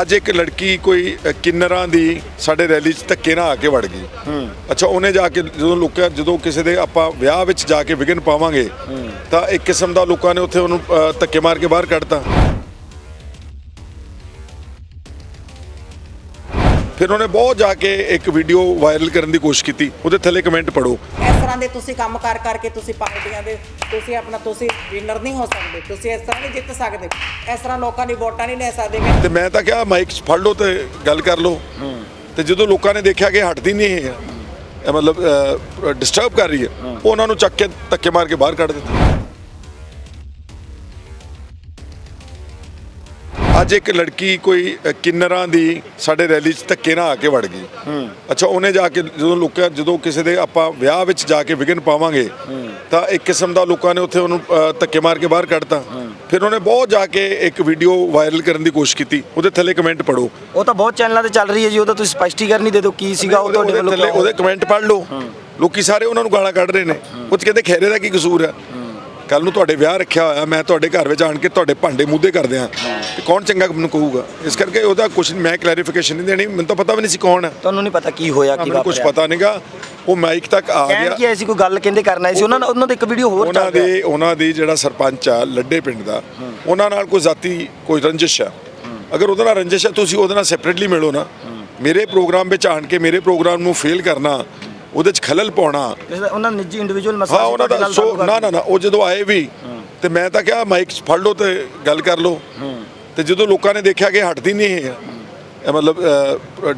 ਅੱਜ ਇੱਕ ਲੜਕੀ ਕੋਈ ਕਿੰਨਰਾਂ ਦੀ ਸਾਡੇ ਰੈਲੀ 'ਚ ਧੱਕੇ ਨਾਲ ਆ ਕੇ ਵੜ ਗਈ। ਅੱਛਾ ਉਹਨੇ ਜਾ ਕੇ ਜਦੋਂ ਲੋਕਾਂ ਜਦੋਂ ਕਿਸੇ ਦੇ ਆਪਾਂ ਵਿਆਹ ਵਿੱਚ ਜਾ ਕੇ ਵਿਗਨ ਪਾਵਾਂਗੇ ਤਾਂ ਇੱਕ ਕਿਸਮ ਦਾ ਲੋਕਾਂ ਨੇ ਉੱਥੇ ਉਹਨੂੰ ਧੱਕੇ ਮਾਰ ਕੇ ਬਾਹਰ ਕੱਢਤਾ। ਫਿਰ ਉਹਨੇ ਬਹੁਤ ਜਾ ਕੇ ਇੱਕ ਵੀਡੀਓ ਵਾਇਰਲ ਕਰਨ ਦੀ ਕੋਸ਼ਿਸ਼ ਕੀਤੀ। ਉਹਦੇ ਥੱਲੇ ਕਮੈਂਟ ਪੜੋ ਇਸ ਤਰ੍ਹਾਂ ਦੇ ਤੁਸੀਂ ਕੰਮ ਕਰ ਕਰਕੇ ਤੁਸੀਂ ਪਾਰਟੀਆਂ ਦੇ ਤੁਸੀਂ ਆਪਣਾ ਤੁਸੀਂ ਵਿਨਰ ਨਹੀਂ ਹੋ ਸਕਦੇ। ਤੁਸੀਂ ਇਸ ਤਰ੍ਹਾਂ ਨਹੀਂ ਜਿੱਤ ਸਕਦੇ। ਇਸ ਤਰ੍ਹਾਂ ਲੋਕਾਂ ਦੀ ਵੋਟਾਂ ਨਹੀਂ ਲੈ ਸਕਦੇ। ਤੇ ਮੈਂ ਤਾਂ ਕਿਹਾ ਮਾਈਕ 'ਚ ਫੜ ਲਓ ਤੇ ਗੱਲ ਕਰ ਲਓ। ਤੇ ਜਦੋਂ ਲੋਕਾਂ ਨੇ ਦੇਖਿਆ ਕਿ ਹਟਦੀ ਨਹੀਂ ਹੈ ਇਹ ਮਤਲਬ ਡਿਸਟਰਬ ਕਰ ਰਹੀ ਹੈ। ਉਹ ਉਹਨਾਂ ਨੂੰ ਚੱਕ ਕੇ ਧੱਕੇ ਮਾਰ ਕੇ ਬਾਹਰ ਕੱਢ ਦਿੱਤਾ। ਅੱਜ ਇੱਕ ਲੜਕੀ ਕੋਈ ਕਿੰਨਰਾਂ ਦੀ ਸਾਡੇ ਰੈਲੀ 'ਚ ਧੱਕੇ ਨਾਲ ਆ ਕੇ ਵੜ ਗਈ। ਅੱਛਾ ਉਹਨੇ ਜਾ ਕੇ ਜਦੋਂ ਲੋਕਾਂ ਜਦੋਂ ਕਿਸੇ ਦੇ ਆਪਾਂ ਵਿਆਹ ਵਿੱਚ ਜਾ ਕੇ ਵਿਗਨ ਪਾਵਾਂਗੇ ਤਾਂ ਇੱਕ ਕਿਸਮ ਦਾ ਲੋਕਾਂ ਨੇ ਉੱਥੇ ਉਹਨੂੰ ਧੱਕੇ ਮਾਰ ਕੇ ਬਾਹਰ ਕੱਢਤਾ। ਫਿਰ ਉਹਨੇ ਬਹੁਤ ਜਾ ਕੇ ਇੱਕ ਵੀਡੀਓ ਵਾਇਰਲ ਕਰਨ ਦੀ ਕੋਸ਼ਿਸ਼ ਕੀਤੀ। ਉਹਦੇ ਥੱਲੇ ਕਮੈਂਟ ਪੜੋ ਉਹ ਤਾਂ ਬਹੁਤ ਚੈਨਲਾਂ ਤੇ ਚੱਲ ਰਹੀ ਹੈ ਜੀ ਉਹਦਾ ਤੁਸੀਂ ਸਪਸ਼ਟੀਕਰਨ ਨਹੀਂ ਦੇ ਦਿਓ ਕੀ ਸੀਗਾ ਉਹ ਤੁਹਾਡੇ ਵੱਲੋਂ? ਉਹਦੇ ਕਮੈਂਟ ਪੜ ਲਓ। ਲੋਕੀ ਸਾਰੇ ਉਹਨਾਂ ਨੂੰ ਗਾਲਾਂ ਕੱਢ ਰਹੇ ਨੇ। ਉਹ 'ਚ ਕਹਿੰਦੇ ਖੈਰੇ ਦਾ ਕੀ ਕਸੂਰ ਹੈ। ਕੱਲ ਨੂੰ ਤੁਹਾਡੇ ਵਿਆਹ ਰੱਖਿਆ ਹੋਇਆ ਮੈਂ ਤੁਹਾਡੇ ਘਰ ਵਿੱਚ ਆਣ ਕੇ ਤੁਹਾਡੇ ਭਾਂਡੇ ਮੁੱਦੇ ਕਰ ਦਿਆਂ ਤੇ ਕੌਣ ਚੰਗਾ ਮੈਨੂੰ ਕਹੂਗਾ? ਇਸ ਕਰਕੇ ਉਹਦਾ ਕੁਝ ਮੈਂ ਕਲੈਰੀਫਿਕੇਸ਼ਨ ਨਹੀਂ ਦੇਣੀ। ਮੈਨੂੰ ਤਾਂ ਪਤਾ ਵੀ ਨਹੀਂ ਸੀ ਕੌਣ ਹੈ। ਤੁਹਾਨੂੰ ਨਹੀਂ ਪਤਾ ਕੀ ਹੋਇਆ ਕੀ ਮੈਨੂੰ ਕੁਝ ਵਾਪਰਿਆ ਪਤਾ ਨਹੀਂਗਾ। ਉਹ ਮਾਈਕ ਤੱਕ ਆ ਕਹਿਣ ਕੀ ਗਿਆ ਐਸੀ ਕੋਈ ਗੱਲ ਕਹਿੰਦੇ ਕਰਨਾ ਸੀ? ਉਹਨਾਂ ਉਹਨਾਂ ਦਾ ਇੱਕ ਵੀਡੀਓ ਹੋਰ ਉਹਨਾਂ ਚੱਲ ਰਿਹਾ। ਦੇ ਉਹਨਾਂ ਦੀ ਜਿਹੜਾ ਸਰਪੰਚ ਆ ਲੱਡੇ ਪਿੰਡ ਦਾ ਉਹਨਾਂ ਨਾਲ ਕੋਈ ਜ਼ਾਤੀ ਕੋਈ ਰੰਜਿਸ਼ ਆ। ਅਗਰ ਉਹਦੇ ਨਾਲ ਰੰਜਿਸ਼ ਆ ਤੁਸੀਂ ਉਹਦੇ ਨਾਲ ਸੈਪਰੇਟਲੀ ਮਿਲੋ ਨਾ। ਮੇਰੇ ਪ੍ਰੋਗਰਾਮ ਵਿੱਚ ਆਣ ਕੇ ਮੇਰੇ ਪ੍ਰੋਗਰਾਮ ਨੂੰ ਫੇਲ ਕਰਨਾ ਉਹਦੇ 'ਚ ਖਲਲ ਪਾਉਣਾ। ਉਹਨਾਂ ਦਾ ਨਿੱਜੀ ਇੰਡੀਵਿਜੂਅਲ ਮਸਲਾ ਹਾਂ ਉਹਨਾਂ ਦਾ ਸੋ ਨਾ ਨਾ ਨਾ ਉਹ ਜਦੋਂ ਆਏ ਵੀ ਤੇ ਮੈਂ ਤਾਂ ਕਿਹਾ ਮਾਈਕ ਫੜ ਲਓ ਤੇ ਗੱਲ ਕਰ ਲਓ। ਤੇ ਜਦੋਂ ਲੋਕਾਂ ਨੇ ਦੇਖਿਆ ਕਿ ਹਟਦੀ ਨਹੀਂ ਹੈ ਇਹ ਮਤਲਬ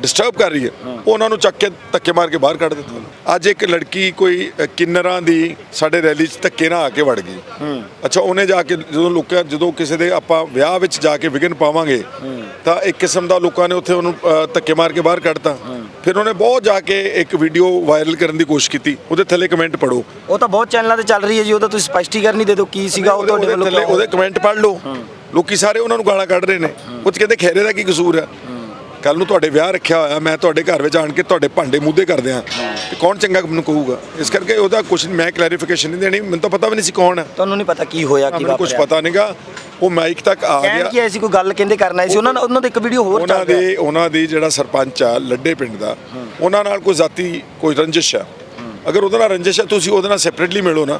ਡਿਸਟਰਬ ਕਰ ਰਹੀ ਹੈ ਉਹ ਉਹਨਾਂ ਨੂੰ ਚੱਕ ਕੇ ਧੱਕੇ ਮਾਰ ਕੇ ਬਾਹਰ ਕੱਢ ਦਿੱਤਾ। ਅੱਜ ਇੱਕ ਲੜਕੀ ਕੋਈ ਕਿੰਨਰਾਂ ਦੀ ਸਾਡੇ ਰੈਲੀ 'ਚ ਧੱਕੇ ਨਾਲ ਆ ਕੇ ਵੜ ਗਈ। ਅੱਛਾ ਉਹਨੇ ਜਾ ਕੇ ਜਦੋਂ ਲੋਕਾਂ ਜਦੋਂ ਕਿਸੇ ਦੇ ਆਪਾਂ ਵਿਆਹ ਵਿੱਚ ਜਾ ਕੇ ਵਿਗਨ ਪਾਵਾਂਗੇ ਤਾਂ ਇੱਕ ਕਿਸਮ ਦਾ ਲੋਕਾਂ ਨੇ ਉੱਥੇ ਉਹਨੂੰ ਧੱਕੇ ਮਾਰ ਕੇ ਬਾਹਰ ਕੱਢਤਾ। ਫਿਰ ਉਹਨੇ ਬਹੁਤ ਜਾ ਕੇ ਇੱਕ ਵੀਡੀਓ ਵਾਇਰਲ ਕਰਨ ਦੀ ਕੋਸ਼ਿਸ਼ ਕੀਤੀ। ਉਹਦੇ ਥੱਲੇ ਕਮੈਂਟ ਪੜੋ ਉਹ ਤਾਂ ਬਹੁਤ ਚੈਨਲਾਂ ਤੇ ਚੱਲ ਰਹੀ ਹੈ ਜੀ ਉਹਦਾ ਤੁਸੀਂ ਸਪਸ਼ਟੀਕਰਨ ਨਹੀਂ ਦੇ ਦਿਓ ਕੀ ਸੀਗਾ ਉਹ ਤੁਹਾਡੇ ਵੱਲੋਂ? ਉਹਦੇ ਕਮੈਂਟ ਪੜ ਲਓ। ਲੋਕੀ ਸਾਰੇ ਉਹਨਾਂ ਨੂੰ ਗਾਲਾਂ ਕੱਢ ਰਹੇ ਨੇ। ਉਹ 'ਚ ਕਹਿੰਦੇ ਖੈਰੇ ਦਾ ਕੀ ਕਸੂਰ ਹੈ? ਕੱਲ ਨੂੰ ਤੁਹਾਡੇ ਵਿਆਹ ਰੱਖਿਆ ਹੋਇਆ ਮੈਂ ਤੁਹਾਡੇ ਘਰ ਵਿੱਚ ਆਣ ਕੇ ਤੁਹਾਡੇ ਭਾਂਡੇ ਮੁੱਦੇ ਕਰ ਦਿਆਂ ਤੇ ਕੌਣ ਚੰਗਾ ਮੈਨੂੰ ਕਹੂਗਾ? ਇਸ ਕਰਕੇ ਉਹਦਾ ਕੁਝ ਮੈਂ ਕਲੈਰੀਫਿਕੇਸ਼ਨ ਨਹੀਂ ਦੇਣੀ। ਮੈਨੂੰ ਤਾਂ ਪਤਾ ਵੀ ਨਹੀਂ ਸੀ ਕੌਣ ਹੈ। ਤੁਹਾਨੂੰ ਨਹੀਂ ਪਤਾ ਕੀ ਹੋਇਆ ਕੀ ਮੈਨੂੰ ਕੁਝ ਵਾਪਰਿਆ। ਪਤਾ ਨਹੀਂਗਾ। ਉਹ ਮਾਈਕ ਤੱਕ ਆ ਕਹਿਣ ਗਿਆ। ਕੀ ਐਸੀ ਕੋਈ ਗੱਲ ਕਹਿੰਦੇ ਕਰਨਾ ਸੀ? ਉਹਨਾਂ ਉਹਨਾਂ ਦਾ ਇੱਕ ਵੀਡੀਓ ਹੋਰ ਉਹਨਾਂ ਚੱਲ ਰਿਹਾ। ਦੇ ਉਹਨਾਂ ਦੀ ਜਿਹੜਾ ਸਰਪੰਚ ਆ ਲੱਡੇ ਪਿੰਡ ਦਾ ਉਹਨਾਂ ਨਾਲ ਕੋਈ ਜ਼ਾਤੀ ਕੋਈ ਰੰਜਿਸ਼ ਆ। ਅਗਰ ਉਹਦੇ ਨਾਲ ਰੰਜਿਸ਼ ਆ ਤੁਸੀਂ ਉਹਦੇ ਨਾਲ ਸੈਪਰੇਟਲੀ ਮਿਲੋ ਨਾ।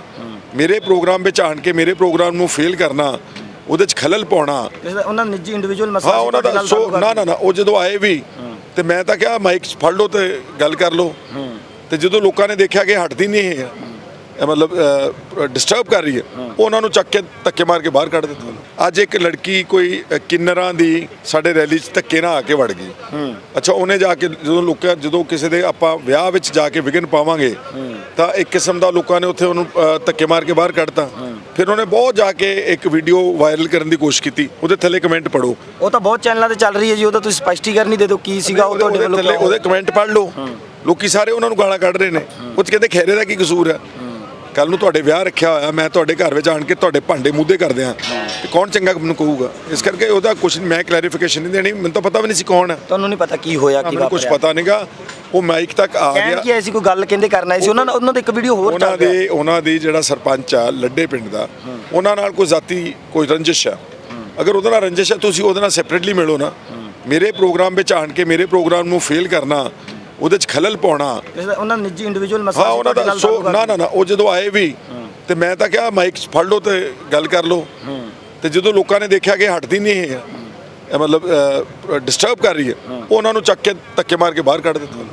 ਮੇਰੇ ਪ੍ਰੋਗਰਾਮ ਵਿੱਚ ਆਣ ਕੇ ਮੇਰੇ ਪ੍ਰੋਗਰਾਮ ਨੂੰ ਫੇਲ ਕਰਨਾ ਉਹਦੇ 'ਚ ਖਲਲ ਪਾਉਣਾ। ਉਹਨਾਂ ਨਿੱਜੀ ਇੰਡੀਵਿਜੂਅਲ ਮਸਲਾ ਹਾਂ ਉਹਨਾਂ ਦਾ ਸੋ ਨਾ ਨਾ ਨਾ ਉਹ ਜਦੋਂ ਆਏ ਵੀ ਤੇ ਮੈਂ ਤਾਂ ਕਿਹਾ ਮਾਈਕ ਫੜ ਲਓ ਤੇ ਗੱਲ ਕਰ ਲਓ। ਤੇ ਜਦੋਂ ਲੋਕਾਂ ਨੇ ਦੇਖਿਆ ਕਿ ਹਟਦੀ ਨਹੀਂ ਹੈ ਇਹ ਮਤਲਬ ਡਿਸਟਰਬ ਕਰ ਰਹੀ ਹੈ। ਉਹ ਉਹਨਾਂ ਨੂੰ ਚੱਕ ਕੇ ਧੱਕੇ ਮਾਰ ਕੇ ਬਾਹਰ ਕੱਢ ਦਿੱਤਾ। ਅੱਜ ਇੱਕ ਲੜਕੀ ਕੋਈ ਕਿੰਨਰਾਂ ਦੀ ਸਾਡੇ ਰੈਲੀ 'ਚ ਧੱਕੇ ਨਾਲ ਆ ਕੇ ਵੜ ਗਈ। ਅੱਛਾ ਉਹਨੇ ਜਾ ਕੇ ਜਦੋਂ ਲੋਕਾਂ ਜਦੋਂ ਕਿਸੇ ਦੇ ਆਪਾਂ ਵਿਆਹ ਵਿੱਚ ਜਾ ਕੇ ਵਿਗਨ ਪਾਵਾਂਗੇ ਤਾਂ ਇੱਕ ਕਿਸਮ ਦਾ ਲੋਕਾਂ ਨੇ ਉੱਥੇ ਉਹਨੂੰ ਧੱਕੇ ਮਾਰ ਕੇ ਬਾਹਰ ਕੱਢਤਾ। ਫਿਰ ਉਹਨੇ ਬਹੁਤ ਜਾ ਕੇ ਇੱਕ ਵੀਡੀਓ ਵਾਇਰਲ ਕਰਨ ਦੀ ਕੋਸ਼ਿਸ਼ ਕੀਤੀ। ਉਹਦੇ ਥੱਲੇ ਕਮੈਂਟ ਪੜੋ ਉਹ ਤਾਂ ਬਹੁਤ ਚੈਨਲਾਂ ਤੇ ਚੱਲ ਰਹੀ ਹੈ ਜੀ ਉਹਦਾ ਤੁਸੀਂ ਸਪਸ਼ਟੀਕਰਨ ਨਹੀਂ ਦੇ ਦਿਓ ਕੀ ਸੀਗਾ ਉਹ ਤੁਹਾਡੇ ਉਹਦੇ ਵੱਲੋਂ? ਉਹਦੇ ਕਮੈਂਟ ਪੜ ਲਓ। ਲੋਕੀ ਸਾਰੇ ਉਹਨਾਂ ਨੂੰ ਗਾਲਾਂ ਕੱਢ ਰਹੇ ਨੇ। ਉਹ ਕਹਿੰਦੇ ਖੈਰੇ ਦਾ ਕੀ ਕਸੂਰ ਹੈ? ਕੱਲ ਨੂੰ ਤੁਹਾਡੇ ਵਿਆਹ ਰੱਖਿਆ ਹੋਇਆ ਮੈਂ ਤੁਹਾਡੇ ਘਰ ਵਿੱਚ ਆਣ ਕੇ ਤੁਹਾਡੇ ਭਾਂਡੇ ਮੁੱਦੇ ਕਰ ਦਿਆਂ ਤੇ ਕੌਣ ਚੰਗਾ ਮੈਨੂੰ ਕਹੂਗਾ? ਇਸ ਕਰਕੇ ਉਹਦਾ ਕੁਝ ਮੈਂ ਕਲੈਰੀਫਿਕੇਸ਼ਨ ਨਹੀਂ ਦੇਣੀ ਮੈਨੂੰ ਤਾਂ ਪਤਾ ਵੀ ਨਹੀਂ ਸੀ ਕੌਣ। ਹੈ ਤੁਹਾਨੂੰ ਨਹੀਂ ਪਤਾ ਕੀ ਹੋਇਆ ਕੀ ਮੈਨੂੰ ਕੁਝ ਪਤਾ ਨਹੀਂਗਾ। ਉਹ ਮਾਈਕ ਤੱਕ ਆ ਕਹਿਣ ਗਿਆ। ਕੀ ਐਸੀ ਕੋਈ ਗੱਲ ਕਹਿੰਦੇ ਕਰਨਾ ਸੀ? ਉਹਨਾਂ ਉਹਨਾਂ ਦਾ ਇੱਕ ਵੀਡੀਓ ਹੋਰ ਉਹਨਾਂ ਚੱਲ ਰਿਹਾ ਦੇ ਉਹਨਾਂ ਦੀ ਜਿਹੜਾ ਸਰਪੰਚ ਆ ਲੱਡੇ ਪਿੰਡ ਦਾ ਉਹਨਾਂ ਨਾਲ ਕੋਈ ਜ਼ਾਤੀ ਕੋਈ ਰੰਜਿਸ਼ ਆ। ਅਗਰ ਉਹਦੇ ਨਾਲ ਰੰਜਿਸ਼ ਆ ਤੁਸੀਂ ਉਹਦੇ ਨਾਲ ਸੈਪਰੇਟਲੀ ਮਿਲੋ ਨਾ। ਮੇਰੇ ਪ੍ਰੋਗਰਾਮ ਵਿੱਚ ਆਣ ਕੇ ਮੇਰੇ ਪ੍ਰੋਗਰਾਮ ਨੂੰ ਫੇਲ ਕਰਨਾ ਉਹਦੇ 'ਚ ਖਲਲ ਪਾਉਣਾ। ਉਹਨਾਂ ਨਿੱਜੀ ਇੰਡੀਵਿਜੂਅਲ ਮਸਲਾ ਹਾਂ ਉਹਨਾਂ ਦਾ ਸੋ ਨਾ ਨਾ ਨਾ ਉਹ ਜਦੋਂ ਆਏ ਵੀ ਤੇ ਮੈਂ ਤਾਂ ਕਿਹਾ ਮਾਈਕ ਫੜ ਲਓ ਤੇ ਗੱਲ ਕਰ ਲਓ। ਤੇ ਜਦੋਂ ਲੋਕਾਂ ਨੇ ਦੇਖਿਆ ਕਿ ਹਟਦੀ ਨਹੀਂ ਇਹ ਮਤਲਬ ਡਿਸਟਰਬ ਕਰ ਰਹੀ ਹੈ ਉਹ ਉਹਨਾਂ ਨੂੰ ਚੱਕ ਕੇ ਧੱਕੇ ਮਾਰ ਕੇ ਬਾਹਰ ਕੱਢ ਦਿੱਤਾ।